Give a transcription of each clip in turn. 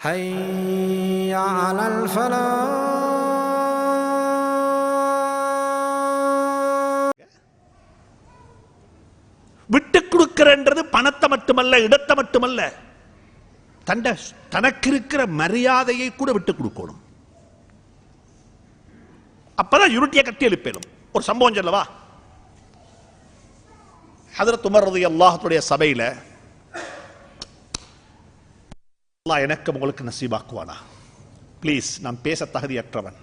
حي على الفلاح விட்டு கொடுக்கிறன்றது பணத்தை மட்டுமல்ல இடத்தை மட்டுமல்ல தண்ட தனக்கு இருக்கிற மரியாதையை கூட விட்டு கொடுக்கணும் அப்பதான் யுருட்டியை கட்டி எழுப்பேனும் ஒரு சம்பவம் சொல்லவா ஹதரத் உமர் ரதி அல்லாஹத்துடைய சபையில அல்லா எனக்கு உங்களுக்கு நசீபாக்குவானா? ப்ளீஸ் நான் பேச தகுதியற்றவன்.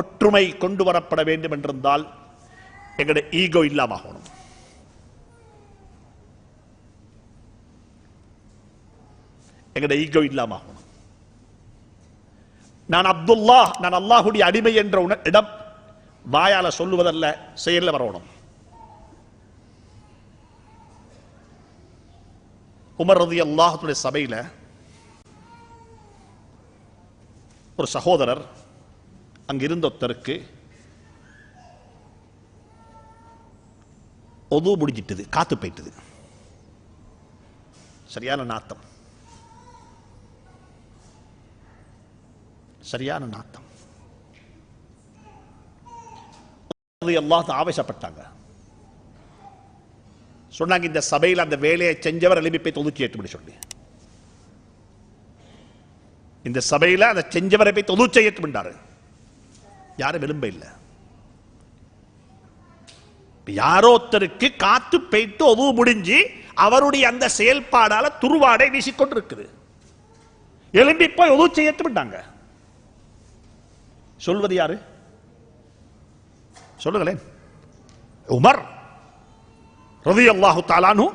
ஒற்றுமை கொண்டு வரப்பட வேண்டும் என்றிருந்தால் எங்களுடைய ஈகோ இல்லாமகணும். எங்களுடைய ஈகோ இல்லாமகணும். நான் அப்துல்லா நான் அல்லாஹுடைய அடிமை என்ற இடம் வாயால சொல்லுவதல்ல செயல்ல வரணும். உமர் ரதி அல்லாஹத்துடைய சபையில ஒரு சகோதரர் அங்கிருந்த ஒருத்தருக்கு ஒது முடிஞ்சிட்டது காத்து போயிட்டது. சரியான நாத்தம். சரியான நாத்தம். எல்லாத்தையும் ஆவேசப்பட்டாங்க. சொன்னாங்க இந்த சபையில் அந்த வேலையை செஞ்சவர் எழுப்பி போய் தொதுக்கி ஏற்றுபடி சொல்லி. இந்த சபையில் அந்த செஞ்சவரை போய் தொது செய்யட்டும்ன்றாரு யாரும் விரும்ப இல்லை. யாரோத்தருக்கு யாரோ ஒருத்தருக்கு காத்து பெய்த்து ஒது முடிஞ்சு அவருடைய அந்த செயல்பாடால துருவாடை வீசிக்கொண்டிருக்குது எழும்பி போய் ஒது செய்யட்டும்ட்டாங்க சொல்வது யாரு? சொல்லுங்களேன். உமர். ரவி தாலானு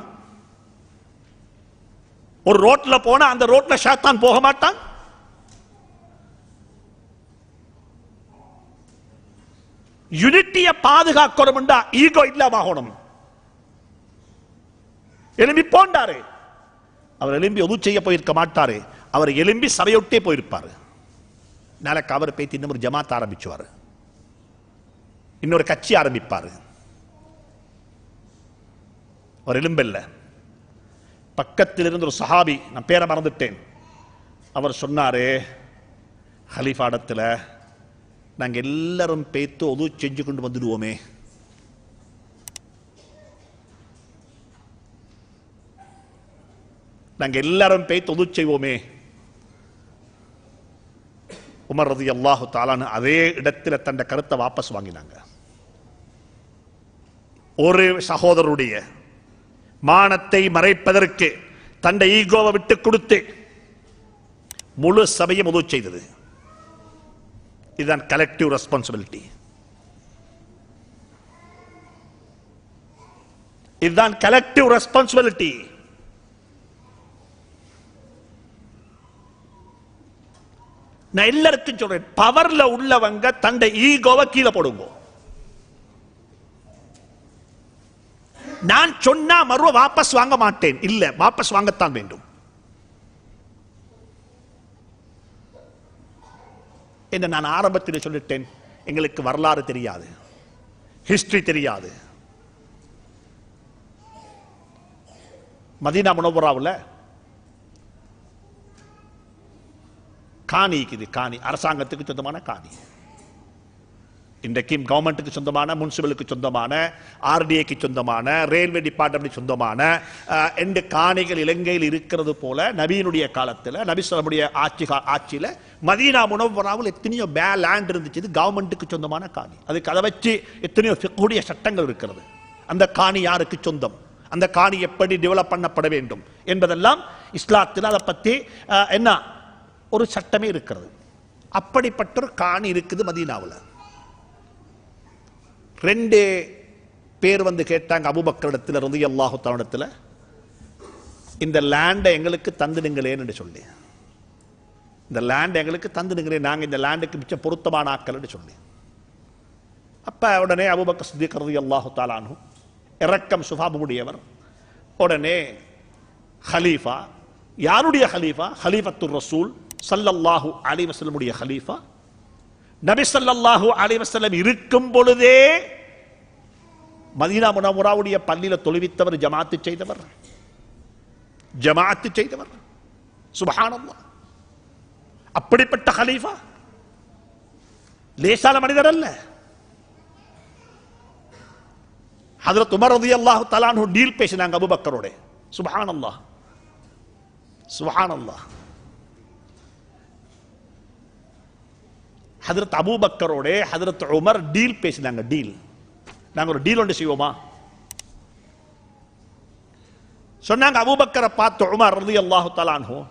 ஒரு ரோட்ல போனா அந்த ரோட்ல ஷாத்தான் போக மாட்டான்? யூனிட்டிய பாதுகாக்கணும்டா ஈகோ இல்லாம ஆகணும். எலும்பி போண்டாரு. அவர் எலும்பி ஒது செய்ய போயிருக்க மாட்டாரு. அவர் எலும்பி சபையொட்டே போயிருப்பாரு. நாளைக்கு அவர் இன்னும் ஒரு ஜமாத் ஆரம்பிச்சுவாரு. இன்னொரு கட்சி ஆரம்பிப்பாரு. அவர் எலும்பல்ல பக்கத்தில் இருந்து ஒரு சஹாபி நான் பேரை மறந்துட்டேன். அவர் சொன்னாரு ஹலிஃபாடத்தில் நாங்கள் எல்லாரும் பேத்து ஒது செஞ்சு கொண்டு வந்துடுவோமே. நாங்கள் எல்லாரும் பேத்து ஒது செய்வோமே. உமர் ரதி அல்லாஹு தாலான்னு அதே இடத்துல தந்த கருத்தை வாபஸ் வாங்கினாங்க. ஒரு சகோதரருடைய மானத்தை மறைப்பதற்கு தன்னை ஈகோவை விட்டு கொடுத்து முழு சபையும் உதவு செய்தது. இதுதான் கலெக்டிவ் ரெஸ்பான்சிபிலிட்டி இதுதான் கலெக்டிவ் ரெஸ்பான்சிபிலிட்டி நான் எல்லாருக்கும் சொல்றேன் பவர்ல உள்ளவங்க தண்டை ஈகோவை கீழே போடுங்க. நான் சொன்னா மறுவ வாபஸ் வாங்க மாட்டேன். இல்ல வாபஸ் வாங்கத்தான் வேண்டும். என்று நான் ஆரம்பத்தில் சொல்லிட்டேன். எங்களுக்கு வரலாறு தெரியாது. ஹிஸ்டரி தெரியாது. மதீனா முனவராவில் காணி இருக்குது காணி. அரசாங்கத்துக்கு சொந்தமான காணி. இன்றைக்கும் கவர்மெண்ட்டுக்கு சொந்தமான முனிசிபலுக்கு சொந்தமான ஆர்டிஏக்கு சொந்தமான ரயில்வே டிபார்ட்மெண்ட் சொந்தமான ரெண்டு எண்டு காணிகள் இலங்கையில் இருக்கிறது போல நபியினுடைய காலத்தில் நபிஸ்வலமுடைய ஆட்சி கா- மதீனா முனவராவில் எத்தனையோ பே லேண்ட் இருந்துச்சு. இது கவர்மெண்ட்டுக்கு சொந்தமான காணி. அதுக்கு அதை வச்சு எத்தனையோ கூடிய சட்டங்கள் இருக்கிறது. அந்த காணி யாருக்கு சொந்தம்? அந்த காணி எப்படி டெவலப் பண்ணப்பட வேண்டும்? என்பதெல்லாம் இஸ்லாத்தில் அதை பற்றி என்ன? ஒரு சட்டமே இருக்கிறது. அப்படிப்பட்ட ஒரு காணி இருக்குது மதீனாவில். ரெண்டு பேர் வந்து கேட்டாங்க அபுபக்கரிடத்தில் ரதி அல்லாஹு தன்னிடத்தில் இந்த லேண்டை எங்களுக்கு தந்துடுங்களேன்னு சொல்லி. இந்த லேண்ட் எங்களுக்கு தந்துடுங்களே நாங்கள் இந்த லேண்டுக்கு மிச்சம் பொருத்தமான ஆக்கல்னு சொல்லி. அப்ப உடனே அபுபக்கர் சித்திக் ரதி அல்லாஹு தாலானு இறக்கம் சுபாபமுடையவர் உடனே ஹலீஃபா யாருடைய ஹலீஃபா? ஹலீஃபத்துர் ரசூல் சல்லல்லாஹு அலி வஸல்லமுடைய ஹலீஃபா. நபி சல்லல்லாஹு அலி வஸல்லம் இருக்கும் பொழுதே மதீனா முனவராவுடைய பள்ளியில தொழுவித்தவர் ஜமாத்து செய்தவர். ஜமாத்து செய்தவர். சுபஹானல்லாஹ். அப்படிப்பட்ட ஹலீஃபா லேசான மனிதர் அல்ல. அதுல துமர் உமர் ரலியல்லாஹு தலான்னு டீல் பேசினாங்க அபூபக்கரோட. சுபஹானல்லாஹ். சுபஹானல்லாஹ். ஹதரத் அபூபக்கரோட ஹதரத் உமர் டீல் பேசினாங்க டீல் நாங்க ஒரு டீல் ஒன்று செய்வோமா? சொன்னாங்க அபூபக்கரை பார்த்து உமர் ரதி அல்லாஹு அன்ஹு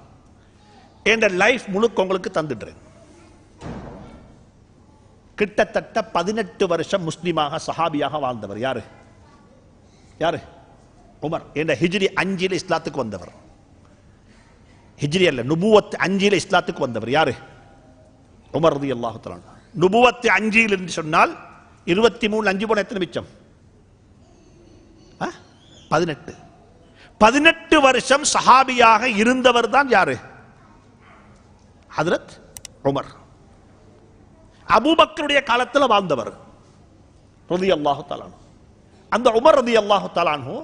என் லைஃப் முழுக்க உங்களுக்கு தந்துடுறேன். கிட்டத்தட்ட பதினெட்டு வருஷம் முஸ்லிமாக சஹாபியாக வாழ்ந்தவர். யாரு? யாரு? உமர். என்ற ஹிஜ்ரி அஞ்சில் இஸ்லாத்துக்கு வந்தவர். ஹிஜ்ரி அல்ல நுபுவத்து அஞ்சில் இஸ்லாத்துக்கு வந்தவர். யாரு? உமர் ரதி அல்லாஹு நுபுவத்து அஞ்சில் என்று சொன்னால் இருபத்தி மூணு அஞ்சு போன எத்தனை மிச்சம்? பதினெட்டு. பதினெட்டு வருஷம் சஹாபியாக இருந்தவர் தான் யாரு? ஹதரத் உமர். அபூபக்கருடைய காலத்தில் வாழ்ந்தவர். ரதி அல்லாஹு தலானு அந்த உமர் ரதி அல்லாஹு தலானு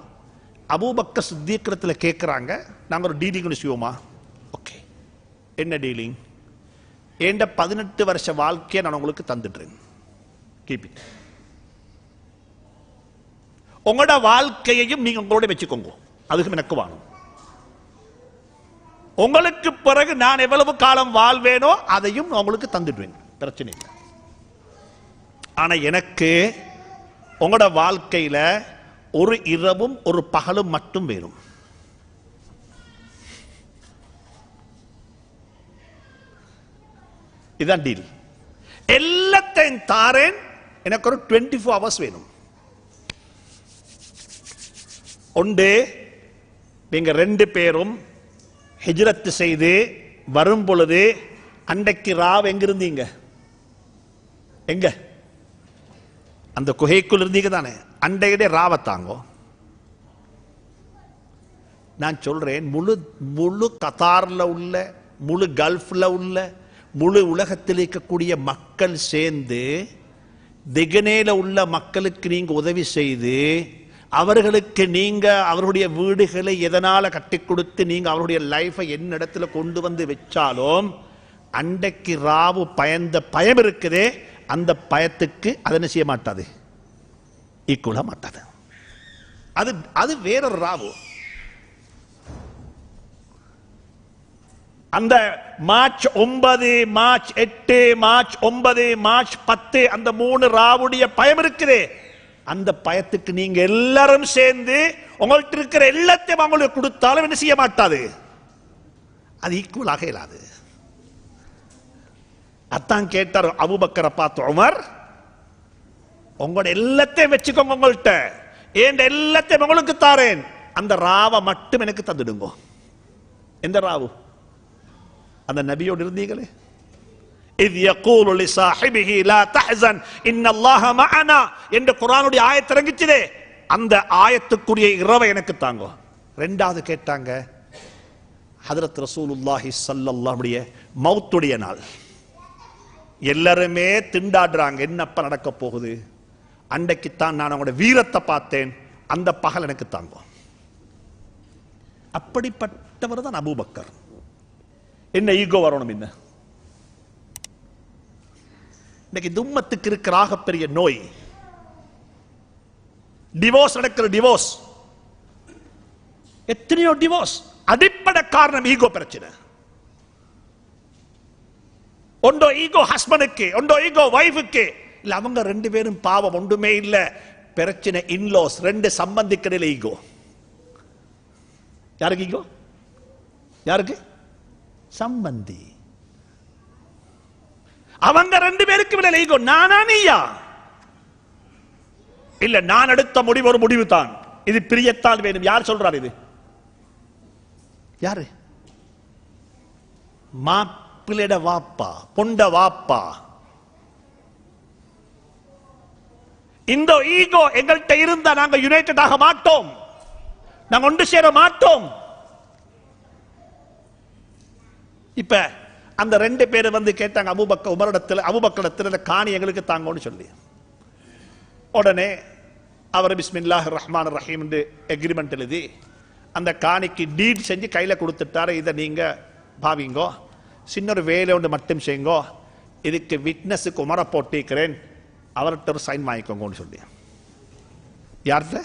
அபூபக்க சித்தீக்கிரத்தில் கேட்குறாங்க நாங்கள் ஒரு டீலிங் செய்வோமா ஓகே என்ன டீலிங் என்ற பதினெட்டு வருஷ வாழ்க்கையை நான் உங்களுக்கு தந்துடுறேன் கீப் இட் உங்களோட வாழ்க்கையையும் நீங்க உங்களோட வச்சுக்கோங்க. அதுக்கும் எனக்கு வாணும். உங்களுக்கு பிறகு நான் எவ்வளவு காலம் வாழ்வேனோ அதையும் உங்களுக்கு தந்துடுவேன். பிரச்சனை இல்லை. ஆனா எனக்கு உங்களோட வாழ்க்கையில ஒரு இரவும் ஒரு பகலும் மட்டும் வேணும். இதான் டீல் எல்லாத்தையும் தாரேன் எனக்கு ஒரு டுவெண்ட்டி ஃபோர் ஹவர்ஸ் வேணும் ஒன்று நீங்கள் ரெண்டு பேரும் ஹிஜ்ரத்து செய்து வரும் பொழுது அன்றைக்கு ராவ் எங்க இருந்தீங்க எங்க? அந்த குகைக்குள் இருந்தீங்க தானே. அண்டையிட ராவை தாங்கோ. நான் சொல்றேன் முழு முழு கத்தாரில் உள்ள முழு கல்ஃப்ல உள்ள முழு உலகத்தில் இருக்கக்கூடிய மக்கள் சேர்ந்து திகனேல உள்ள மக்களுக்கு நீங்க உதவி செய்து அவர்களுக்கு நீங்க அவருடைய வீடுகளை எதனால கட்டி கொடுத்து நீங்க அவருடைய லைஃபை என்ன இடத்துல கொண்டு வந்து வச்சாலும் அண்டைக்கு ராவு பயந்த பயம் இருக்குதே அந்த பயத்துக்கு அதனை என்ன செய்ய மாட்டாது? ஈக்குவலா மாட்டாது. அது அது வேற ராவு. அந்த மார்ச் ஒன்பது மார்ச் எட்டு மார்ச் ஒன்பது மார்ச் பத்து அந்த மூணு ராவுடைய பயம் இருக்குதே. அந்த பயத்துக்கு நீங்க எல்லாரும் சேர்ந்து உங்கள்ட்ட இருக்கிற எல்லாத்தையும் அவங்களுக்கு கொடுத்தாலும் என்ன செய்ய மாட்டாது? அது ஈக்குவலாக இயலாது. அத்தான் கேட்டார் அபுபக்கரை பார்த்து உமர் உங்களோட எல்லாத்தையும் வச்சுக்கோங்க உங்கள்ட்ட. ஏன் எல்லாத்தையும் உங்களுக்கு தாரேன்? அந்த ராவை மட்டும் எனக்கு தந்துடுங்க. எந்த ராவு? அந்த நபியோடு இருந்தீங்களே இது யகூலு லி சாஹிபிஹி லா தஹ்சன் இன்னல்லாஹ மஅனா என்று குர்ஆனுடைய ஆயத் இறங்கிச்சதே. அந்த ஆயத்துக்குரிய இரவை எனக்கு தாங்கோ. ரெண்டாவது கேட்டாங்க ஹதரத் ரசூலுல்லாஹி சல்லல்லாஹுடைய மௌத்துடைய நாள். எல்லாருமே திண்டாடுறாங்க என்னப்ப நடக்க போகுது? அன்றைக்குத்தான் நான் அவங்களோட வீரத்தை பார்த்தேன் அந்த பகல் எனக்கு தாங்கும் அப்படிப்பட்டவர் தான் அபூபக்கர். என்ன ஈகோ வரணும் என்ன? இன்னைக்கு தும்மத்துக்கு இருக்கிற ஆகப்பெரிய நோய். டிவோர்ஸ் நடக்கிற டிவோர்ஸ் எத்தனையோ டிவோர்ஸ் அடிப்படை காரணம் ஈகோ பிரச்சனை. ஒன்றோ ஈகோ ஹஸ்பண்டுக்கு ஒன்றோ ஈகோ ஒய்ஃபுக்கு இல்ல அவங்க ரெண்டு பேரும் பாவம் ஒன்றுமே இல்ல. பிரச்சனை இன்லோஸ் ரெண்டு சம்பந்திக்கடையில் ஈகோ யாருக்கு ஈகோ யாருக்கு? சம்பந்தி. அவங்க ரெண்டு பேருக்கு விட ஈகோ நானா நீயா? இல்ல நான் எடுத்த முடிவு ஒரு முடிவு தான் இது பிரியத்தால் வேணும். யார் சொல்றார் இது? யாரு? மாப்பிள்ளைட வாப்பா பொண்ட வாப்பா. இந்த ஈகோ எங்கள்கிட்ட இருந்தா நாங்க யுனைடெட் ஆக மாட்டோம். நாங்க ஒன்று சேர மாட்டோம். இப்ப அந்த ரெண்டு பேரும் வந்து கேட்டாங்க அபுபக்க உமரிடத்தில் அபுபக்கடத்தில் இந்த காணி எங்களுக்கு தாங்கன்னு சொல்லி. உடனே அவர் பிஸ்மில்லாஹ் ரஹ்மான் ரஹீம் எக்ரிமெண்ட் எழுதி அந்த காணிக்கு டீட் செஞ்சு கையில் கொடுத்துட்டாரு. இதை நீங்கள் பாவிங்கோ சின்ன ஒரு வேலை ஒன்று மட்டும் செய்யுங்கோ இதுக்கு விட்னஸுக்கு உமர போட்டிருக்கிறேன் அவர்கிட்ட ஒரு சைன் வாங்கிக்கோங்கன்னு சொல்லி. யார்கிட்ட?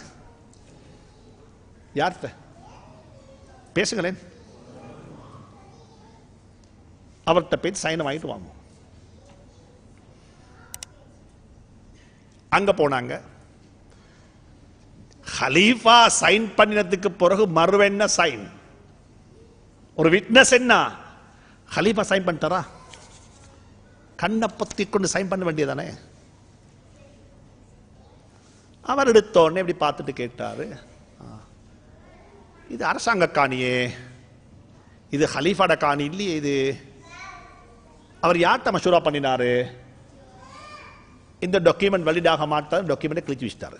யார்கிட்ட? பேசுங்களேன். அவர்கிட்ட போய் சைனை வாங்கிட்டு வாங்க அங்க போனாங்க. ஹலீஃபா சைன் பண்ணினதுக்கு பிறகு மறுவென்ன சைன் ஒரு விட்னஸ் என்ன? ஹலீஃபா சைன் பண்ணிட்டாரா? கண்ணை பத்தி கொண்டு சைன் பண்ண வேண்டியதானே? அவர் எடுத்தோடனே இப்படி பார்த்துட்டு கேட்டாரு. இது அரசாங்க காணியே. இது ஹலீஃபாட காணி இல்லையே இது? அவர் யார்கிட்ட மஷூரா பண்ணினாரு? இந்த டாக்குமெண்ட் வலிடாக மாட்டார் டாக்குமெண்ட்டை கிழிச்சு வச்சிட்டாரு.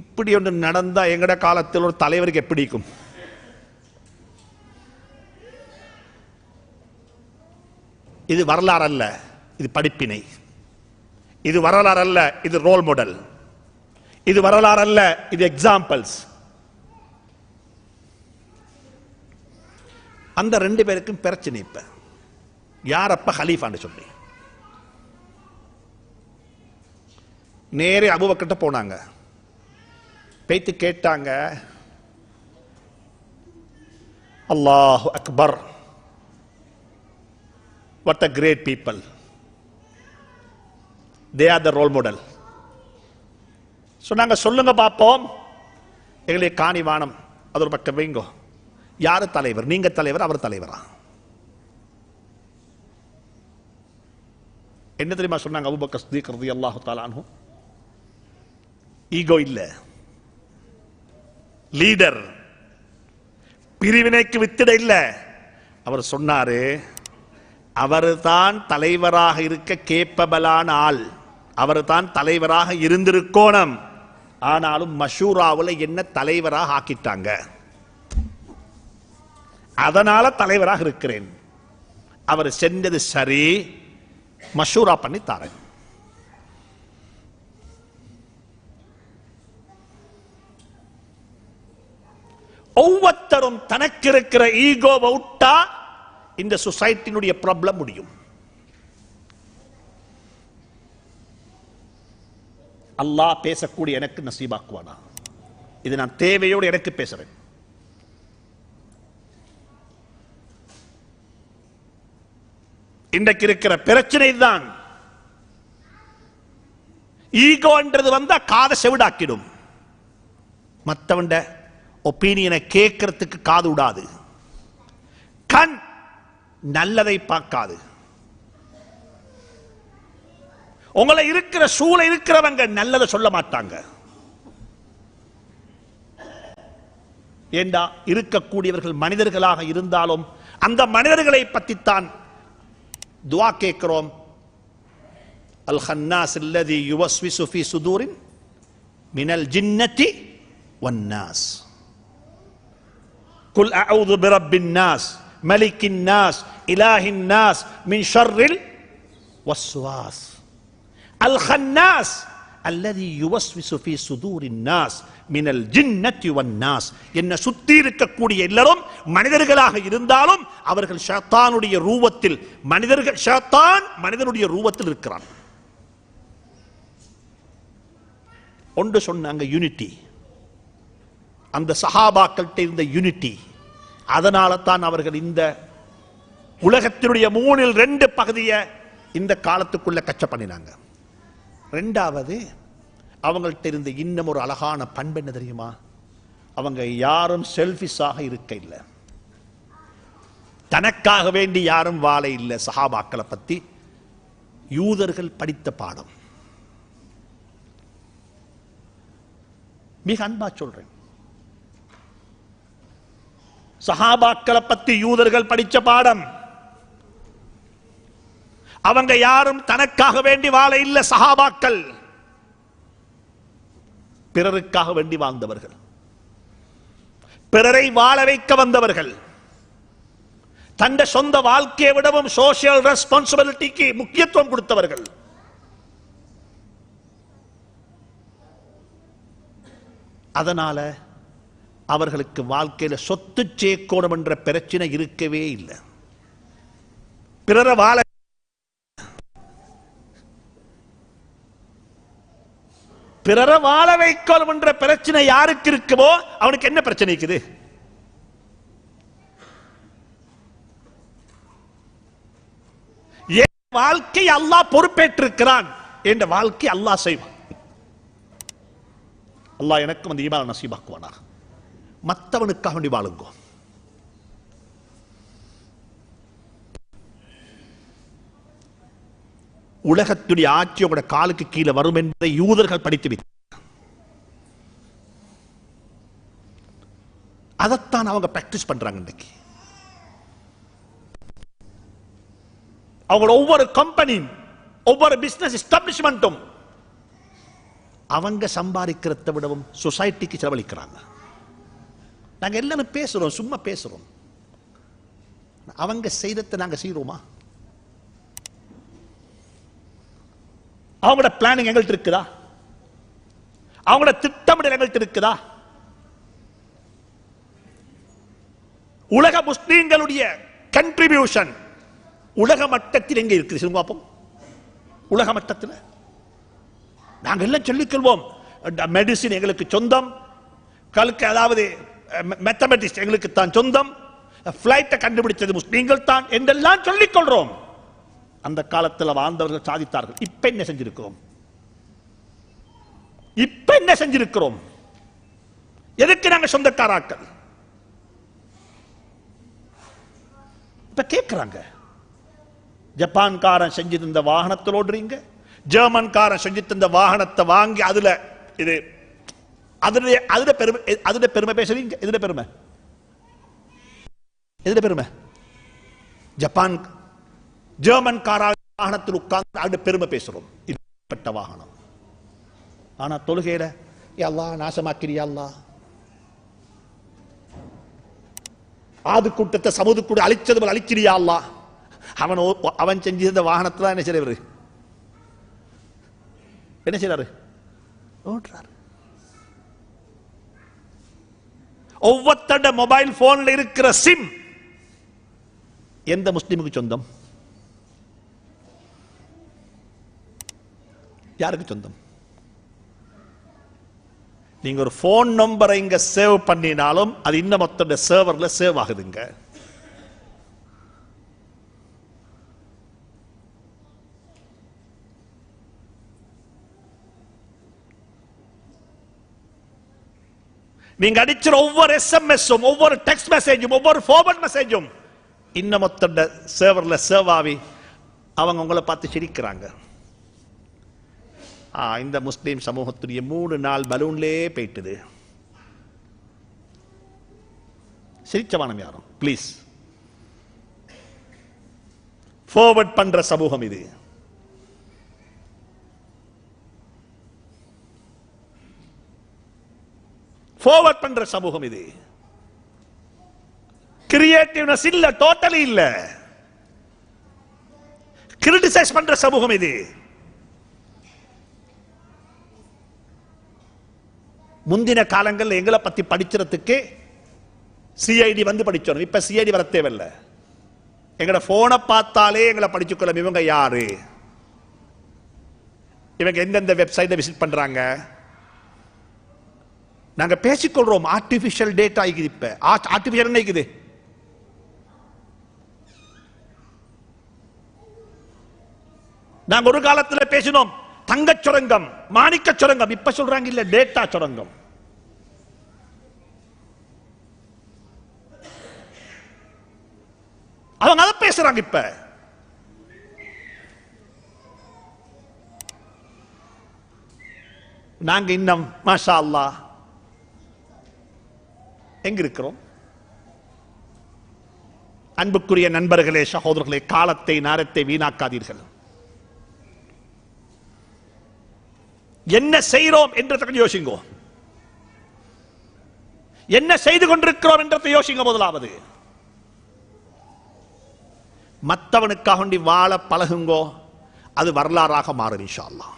இப்படி ஒன்று நடந்தா எங்கட காலத்தில் ஒரு தலைவருக்கு எப்படி இருக்கும்? இது வரலாறு அல்ல இது படிப்பினை. இது வரலாறு அல்ல இது ரோல் மாடல் இது வரலாறு அல்ல இது எக்ஸாம்பிள்ஸ் அந்த ரெண்டு பேருக்கும் பிரச்சனை இப்ப. யார் அப்ப ஹலீஃபான்னு சொல்லி. நேரே அபுபக்கிட்ட போனாங்க. பேத்து கேட்டாங்க. அல்லாஹ் Akbar. What a great people. They are the role model சொன்னாங்க சொல்லுங்க பார்ப்போம். எங்களை காணி வானம் அது ஒரு பக்கம் வைங்கோ. யாரு தலைவர்? நீங்க தலைவர் அவர் தலைவரா? என்ன தெரியுமா சொன்னாங்க அபுபக்கர் சித்திக் ரதி அல்லாஹு தாலானு ஈகோ இல்ல. லீடர் பிரிவினைக்கு வித்திட இல்ல. அவர் சொன்னாரு அவர்தான் தலைவராக இருக்க கேப்பபலான ஆள். அவர்தான் தலைவராக இருந்திருக்கோணம். ஆனாலும் மஷூராவில் என்ன தலைவராக ஆக்கிட்டாங்க? அதனால தலைவராக இருக்கிறேன். அவர் செஞ்சது சரி. மஷூரா பண்ணி தாரேன். ஒவ்வொருத்தரும் தனக்கு இருக்கிற ஈகோவை விட்டா இந்த சொசைட்டினுடைய ப்ராப்ளம் முடியும். அல்லாஹ் பேசக்கூடிய எனக்கு நசீபாக்குவானா? இது நான் தேவையோடு எனக்கு பேசுறேன். இன்றைக்கு இருக்கிற பிரச்சனை தான் ஈகோன்றது வந்தா காதை செவிடாக்கிடும். மற்றவன் ஒப்பீனியனை கேட்கறதுக்கு காது விடாது கண் நல்லதை பார்க்காது. உங்களை இருக்கிற சூழ இருக்கிறவங்க நல்லதை சொல்ல மாட்டாங்க. ஏண்டா இருக்கக்கூடியவர்கள் மனிதர்களாக இருந்தாலும் அந்த மனிதர்களை பற்றித்தான் துவா கேட்கிறோம் அல் ஹன்னாஸ் அல்லதி யுவஸ்விசு ஃபி சுதூரின் மினல் ஜின்னதி வன்னாஸ் قل أعوذ برب الناس ملك الناس إله الناس من شر الوسواس الخناس الذي يوسوس في صدور الناس من الجنة والناس என்ன சுத்தி இருக்கக்கூடிய எல்லாரும் மனிதர்களாக இருந்தாலும் அவர்கள் ஷைத்தானுடைய ரூபத்தில் மனிதர்கள் ஷைத்தான் மனிதனுடைய ரூபத்தில் இருக்கிறான். ஒன்று சொன்னாங்க யூனிட்டி அந்த சஹாபாக்கள்கிட்ட இருந்த யூனிட்டி அதனால தான் அவர்கள் இந்த உலகத்தினுடைய மூணில் ரெண்டு பகுதியை இந்த காலத்துக்குள்ள கச்ச பண்ணினாங்க. ரெண்டாவது அவங்கள்ட்ட இருந்த இன்னும் ஒரு அழகான பண்பு என்ன தெரியுமா? அவங்க யாரும் செல்ஃபிஷாக இருக்க இல்லை. தனக்காக வேண்டி யாரும் வாழ இல்லை. சஹாபாக்களை பத்தி யூதர்கள் படித்த பாடம். மிக அன்பா சொல்றேன். சஹாபாக்களை பத்தி யூதர்கள் படித்த பாடம். அவங்க யாரும் தனக்காக வேண்டி வாழ இல்ல சஹாபாக்கள். பிறருக்காக வேண்டி வாழ்ந்தவர்கள். பிறரை வாழ வைக்க வந்தவர்கள். തന്റെ சொந்த வாழ்க்கையை விடவும் சோசியல் ரெஸ்பான்சிபிலிட்டிக்கு முக்கியத்துவம் கொடுத்தவர்கள். அதனால அவர்களுக்கு வாழ்க்கையில் சொத்து சேர்க்கணும் என்ற பிரச்சனை இருக்கவே இல்லை. பிறர வாழ பிறர வாழ வைக்கணும் என்ற பிரச்சனை யாருக்கு இருக்குமோ அவனுக்கு என்ன பிரச்சனை இருக்குது? வாழ்க்கை அல்லாஹ் பொறுப்பேற்றிருக்கிறான் என்ற வாழ்க்கை அல்லாஹ் செய்வான். அல்லாஹ் எனக்கும் அந்த ஈமான் நசீபாக்குவானா மற்றவனுக்காக வேண்டி வாழுங்கோ. உலகத்துடைய ஆட்சி உங்களோட காலுக்கு கீழே வரும் என்பதை யூதர்கள் படித்து வைத்தார் அதைத்தான் அவங்க பிராக்டிஸ் பண்றாங்க இன்னைக்கு அவங்களோட ஒவ்வொரு கம்பெனியும் ஒவ்வொரு பிசினஸ் எஸ்டாப்ளிஷ்மெண்ட்டும் அவங்க சம்பாதிக்கிறத விடவும் சொசைட்டிக்கு செலவழிக்கிறாங்க. நாங்க எல்லாரும் பேசுறோம் சும்மா பேசுறோம். அவங்க செய்ததை நாங்க செய்யறோமா அவங்களோட பிளானிங் எங்கள்கிட்ட இருக்குதா? அவங்களோட திட்டமிடல் எங்கள்கிட்ட இருக்குதா? உலக முஸ்லீம்களுடைய கண்ட்ரிபியூஷன் உலக மட்டத்தில் எங்க இருக்குது சொல்லுங்க பார்ப்போம் உலக மட்டத்தில் நாங்கள் எல்லாம் சொல்லிக்கொள்வோம். மெடிசின் எங்களுக்கு சொந்தம். கல்கு அதாவது மேத்தமெட்டிக்ஸ் எங்களுக்கு தான் சொந்தம். ஃப்ளைட்டை கண்டுபிடிச்சது முஸ்லீம்கள் தான் என்றெல்லாம் சொல்லிக்கொள்கிறோம் அந்த காலத்தில் வாழ்ந்தவர்கள் சாதித்தார்கள். இப்ப என்ன செஞ்சிருக்கிறோம்? இப்ப என்ன செஞ்சிருக்கிறோம்? எதுக்கு நாங்கள் சொந்தக்காராக்கள்? இப்ப கேட்கிறாங்க ஜப்பான்காரன் செஞ்சு தந்த வாகனத்தில் ஓடுறீங்க? ஜெர்மன்காரன் செஞ்சு தந்த வாகனத்தை வாங்கி அதுல இது அதுல அதுல பெருமை அதுல பெருமை பேசுறீங்க? இதுல பெருமை? எதுல பெருமை? ஜப்பான் ஜெர்மன் காரா வாகனத்தில் உட்கார்ந்து அது பெருமை பேசுறோம். இதுப்பட்ட வாகனம். ஆனா தொழுகையில எல்லா நாசமாக்கிறியா அல்லா ஆது கூட்டத்தை சமுது கூட அழிச்சது போல அழிச்சிரியா அல்லா அவன் ஓ- அவன் செஞ்சிருந்த வாகனத்தில் என்ன செய்யறாரு என்ன செய்யறாரு ஓட்டுறாரு ஒவ்வொருத்தட மொபைல் போன்ல இருக்கிற சிம் எந்த முஸ்லீமுக்கு சொந்தம் யாருக்கு சொந்தம் நீங்க ஒரு போன் நம்பரை இங்க சேவ் பண்ணினாலும் அது இன்னும் மொத்த சர்வர்ல சேவ் ஆகுதுங்க நீங்க அடிச்சிற ஒவ்வொரு எஸ்எம்எஸும் ஒவ்வொரு டெக்ஸ்ட் மெசேஜும் ஒவ்வொரு ஃபார்வர்ட் மெசேஜும் இன்னும் மொத்த சர்வர்ல சேவ் ஆகி அவங்க உங்களை பார்த்து சிரிக்கிறாங்க. இந்த முஸ்லீம் சமூகத்துடைய மூணு நாள் பலூன்லே போயிட்டுது. சிரிச்சவானம் யாரும்? ப்ளீஸ் forward பண்ற சமூகம் இது. ஃபார்வர்ட் பண்ற சமூகம் இது. கிரியேட்டிவ்னஸ் இல்ல டோட்டலி இல்ல. கிரிட்டிசைஸ் பண்ற சமூகம் இது. முந்தின காலங்களில் எங்களை பத்தி படிக்கிறதுக்கு சிஐடி வந்து படிச்சோம். இப்ப சிஐடி வர தேவையில்ல. எங்கட போனை பார்த்தாலே எங்களை படிச்சுக்கொள்ளும் இவங்க யாரு? இவங்க எந்தெந்த வெப்சைட்டை விசிட் பண்றாங்க? நாங்க பேசிக்கொள்றோம். ஆர்டிபிஷியல் டேட்டா இருக்குது இப்ப. ஆர்டிபிஷியல் என்ன இருக்குது? நாங்க ஒரு காலத்துல பேசினோம். தங்கச் சுரங்கம் மாணிக்க சுரங்கம். இப்ப சொல்றாங்க இல்ல டேட்டா சுரங்கம். அவங்க அதை பேசுறாங்க இப்ப. நாங்க இன்னும் மாஷா அல்லாஹ் எங்க இருக்கிறோம் அன்புக்குரிய நண்பர்களே சகோதரர்களே காலத்தை நேரத்தை வீணாக்காதீர்கள். என்ன செய்கிறோம் என்றதை யோசிங்கோ. என்ன செய்து கொண்டிருக்கிறோம் என்றதை யோசிங்க முதலாவது. மற்றவனுக்காக வாழ பழகுங்கோ அது வரலாறாக மாறும் இன்ஷா அல்லாஹ்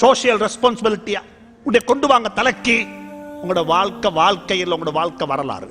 சோசியல் ரெஸ்பான்சிபிலிட்டியா உடைய கொண்டு வாங்க தலைக்கு. உங்களோட வாழ்க்கை வாழ்க்கையில் உங்களோட வாழ்க்கை வரலாறு.